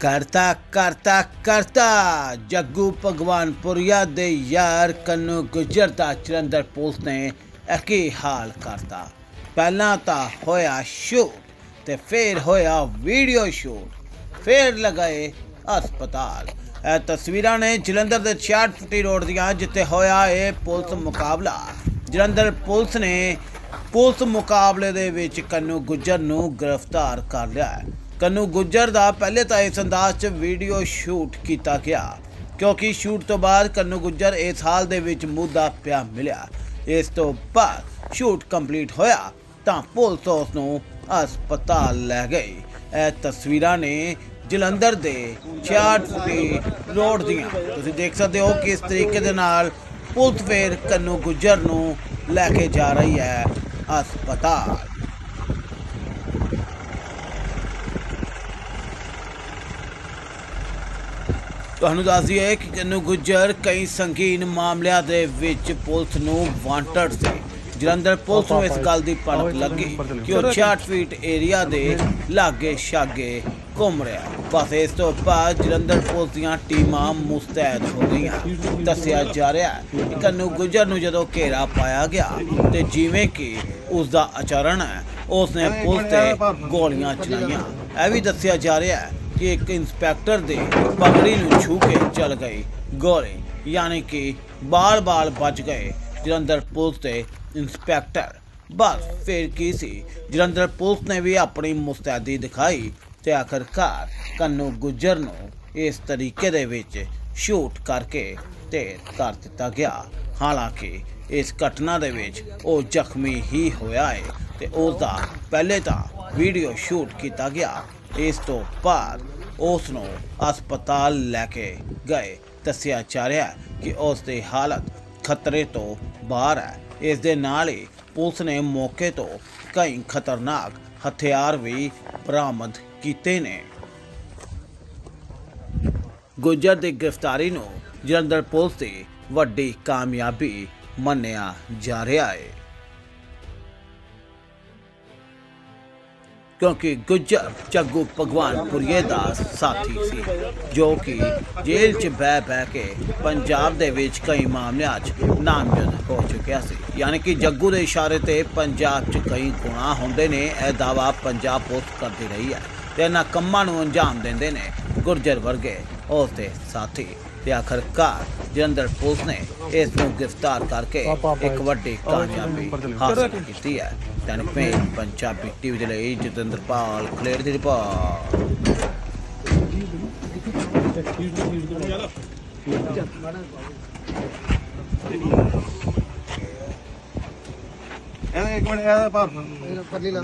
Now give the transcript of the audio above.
ਕਰਤਾ ਕਰਤਾ ਕਰਤਾ। ਜੱਗੂ ਭਗਵਾਨਪੁਰੀਆ ਦੇ ਯਾਰ ਕੰਨੂ ਗੁਜਰ ਦਾ ਜਲੰਧਰ ਪੁਲਿਸ ਨੇ ਇਹ ਕੀ ਹਾਲ ਕਰਤਾ। ਪਹਿਲਾਂ ਤਾਂ ਹੋਇਆ ਸ਼ੂਟ ਤੇ ਫਿਰ ਹੋਇਆ ਵੀਡੀਓ ਸ਼ੂਟ, ਫਿਰ ਲਗਾਏ ਹਸਪਤਾਲ। ਇਹ ਤਸਵੀਰਾਂ ਨੇ ਜਲੰਧਰ ਦੇ 66 ਫੁੱਟੀ ਰੋਡ ਦੀਆਂ, ਜਿੱਥੇ ਹੋਇਆ ਇਹ ਪੁਲਿਸ ਮੁਕਾਬਲਾ। ਜਲੰਧਰ ਪੁਲਿਸ ਨੇ ਪੁਲਿਸ ਮੁਕਾਬਲੇ ਦੇ ਵਿੱਚ ਕੰਨੂ ਗੁੱਜਰ ਨੂੰ ਗ੍ਰਿਫਤਾਰ ਕਰ ਲਿਆ ਕੰਨੂ ਗੁੱਜਰ ਦਾ ਪਹਿਲੇ ਤਾਂ ਇਸ ਅੰਦਾਜ਼ 'ਚ ਵੀਡੀਓ ਸ਼ੂਟ ਕੀਤਾ ਗਿਆ। ਕਿਉਂਕਿ ਸ਼ੂਟ ਤੋਂ ਬਾਅਦ ਕੰਨੂ ਗੁੱਜਰ ਇਸ ਹਾਲ ਦੇ ਵਿੱਚ ਮੁੱਦਾ ਪਿਆ ਮਿਲਿਆ। ਇਸ ਤੋਂ ਬਾਅਦ ਸ਼ੂਟ ਕੰਪਲੀਟ ਹੋਇਆ ਤਾਂ ਪੁਲਿਸ ਉਸ ਨੂੰ ਹਸਪਤਾਲ ਲੈ ਗਈ। ਇਹ ਤਸਵੀਰਾਂ ਨੇ ਜਲੰਧਰ ਦੇ 66 ਫੁੱਟੀ ਰੋਡ ਦੀਆਂ। ਤੁਸੀਂ ਦੇਖ ਸਕਦੇ ਹੋ ਕਿਸ ਤਰੀਕੇ ਦੇ ਨਾਲ ਪੁਲਿਸ ਫੇਰ ਕੰਨੂ ਗੁੱਜਰ ਨੂੰ ਲੈ ਕੇ ਜਾ ਰਹੀ ਹੈ ਹਸਪਤਾਲ। ਤੁਹਾਨੂੰ ਦੱਸ ਦਈਏ ਕਿ ਕੰਨੂ ਗੁੱਜਰ ਕਈ ਸੰਗੀਨ ਮਾਮਲਿਆਂ ਦੇ ਵਿੱਚ ਪੁਲਿਸ ਨੂੰ ਵਾਂਟਡ ਸੀ। ਜਲੰਧਰ ਪੁਲਿਸ ਨੂੰ ਇਸ ਗੱਲ ਦੀ ਪਲਕ ਲੱਗੀ ਕਿ ਉਹ 66 ਫੀਟ ਏਰੀਆ ਦੇ ਲਾਗੇ ਛਾਗੇ ਘੁੰਮ ਰਿਹਾ ਬਸ ਇਸ ਤੋਂ ਬਾਅਦ ਜਲੰਧਰ ਪੁਲਿਸ ਦੀਆਂ ਟੀਮਾਂ ਮੁਸਤੈਦ ਹੋ ਗਈਆਂ। ਦੱਸਿਆ ਜਾ ਰਿਹਾ ਹੈ ਕਿ ਕੰਨੂ ਗੁੱਜਰ ਨੂੰ ਜਦੋਂ ਘੇਰਾ ਪਾਇਆ ਗਿਆ ਤੇ ਜਿਵੇਂ ਕਿ ਉਸ ਦਾ ਆਚਰਣ ਹੈ ਉਸ ਨੇ ਪੁਲਿਸ ਤੇ ਗੋਲੀਆਂ ਚਲਾਈਆਂ। ਇਹ ਵੀ ਦੱਸਿਆ ਜਾ ਰਿਹਾ ਹੈ ਕਿ ਇੱਕ ਇੰਸਪੈਕਟਰ ਦੇ ਪਗੜੀ ਨੂੰ ਛੂ ਕੇ ਚਲ ਗਏ ਗੋਲੇ ਯਾਨੀ ਕਿ ਬਾਲ-ਬਾਲ ਬਚ ਗਏ ਜਲੰਧਰ ਪੁਲਿਸ ਦੇ ਇੰਸਪੈਕਟਰ। ਬਸ ਫਿਰ ਕੀ ਸੀ? ਜਲੰਧਰ ਪੁਲਿਸ ਨੇ ਵੀ ਆਪਣੀ ਮੁਸਤੈਦੀ ਦਿਖਾਈ ਤੇ ਆਖਰਕਾਰ ਕੰਨੂ ਗੁੱਜਰ ਨੂੰ ਇਸ ਤਰੀਕੇ ਦੇ ਵਿੱਚ ਸ਼ੂਟ ਕਰਕੇ ਢੇਰ ਕਰ ਦਿੱਤਾ ਗਿਆ। ਹਾਲਾਂਕਿ ਇਸ ਘਟਨਾ ਦੇ ਵਿੱਚ ਉਹ ਜ਼ਖਮੀ ਹੀ ਹੋਇਆ ਹੈ ਤੇ ਉਸ ਦਾ ਪਹਿਲੇ ਤਾਂ ਵੀਡੀਓ ਸ਼ੂਟ ਕੀਤਾ ਗਿਆ ਇਸ ਤੋਂ ਬਾਅਦ ਉਸ ਨੂੰ ਹਸਪਤਾਲ ਲੈ ਕੇ ਗਏ। ਦੱਸਿਆ ਜਾ ਰਿਹਾ ਕਿ ਉਸ ਦੀ ਹਾਲਤ ਖਤਰੇ ਤੋਂ ਬਾਹਰ ਹੈ। ਇਸ ਦੇ ਨਾਲ ਹੀ ਪੁਲਿਸ ਨੇ ਮੌਕੇ ਤੋਂ ਕਈ ਖਤਰਨਾਕ ਹਥਿਆਰ ਵੀ ਬਰਾਮਦ ਕੀਤੇ ਨੇ। ਗੁੱਜਰ ਦੀ ਗ੍ਰਿਫਤਾਰੀ ਨੂੰ ਜਲੰਧਰ ਪੁਲਿਸ ਦੀ ਵੱਡੀ ਕਾਮਯਾਬੀ ਮੰਨਿਆ ਜਾ ਰਿਹਾ ਹੈ। ਕਿਉਂਕਿ ਗੁੱਜਰ ਜੱਗੂ ਭਗਵਾਨਪੁਰੀਏ ਦਾ ਸਾਥੀ ਸੀ, ਜੋ ਕਿ ਜੇਲ੍ਹ 'ਚ ਬਹਿ ਬਹਿ ਕੇ ਪੰਜਾਬ ਦੇ ਵਿੱਚ ਕਈ ਮਾਮਲਿਆਂ 'ਚ ਨਾਮਜ਼ਦ ਹੋ ਚੁੱਕਿਆ ਸੀ। ਯਾਨੀ ਕਿ ਜੱਗੂ ਦੇ ਇਸ਼ਾਰੇ ਤੇ ਪੰਜਾਬ 'ਚ ਕਈ ਗੁਨਾਹ ਹੁੰਦੇ ਨੇ, ਇਹ ਦਾਵਾ ਪੰਜਾਬ ਪੁਲਿਸ ਕਰਦੀ ਰਹੀ ਹੈ ਤੇ ਇਹਨਾਂ ਕੰਮਾਂ ਨੂੰ ਅੰਜਾਮ ਦਿੰਦੇ ਨੇ ਗੁਰਜਰ ਵਰਗੇ ਉਸ ਦੇ ਸਾਥੀ। ਤੇ ਆਖਰਕਾਰ ਜਲੰਧਰ ਪੁਲਿਸ ਨੇ ਇਸ ਨੂੰ ਗ੍ਰਿਫਤਾਰ ਕਰਕੇ ਇੱਕ ਵੱਡੀ ਕਾਮਯਾਬੀ ਹਾਸਲ ਕੀਤੀ ਹੈ। ਤਨਪੇ ਪੰਜਾਬੀ ਟੀਵੀ ਦੇ ਲਈ ਜਤਿੰਦਰ ਪਾਲ ਖਲੇੜ ਦੀ ਰਿਪੋਰਟ। ਇਹਦਾ ਇੱਕ ਮਿੰਟ ਇਹਦਾ ਭਾਰ ਪਰਲੀ ਲਾ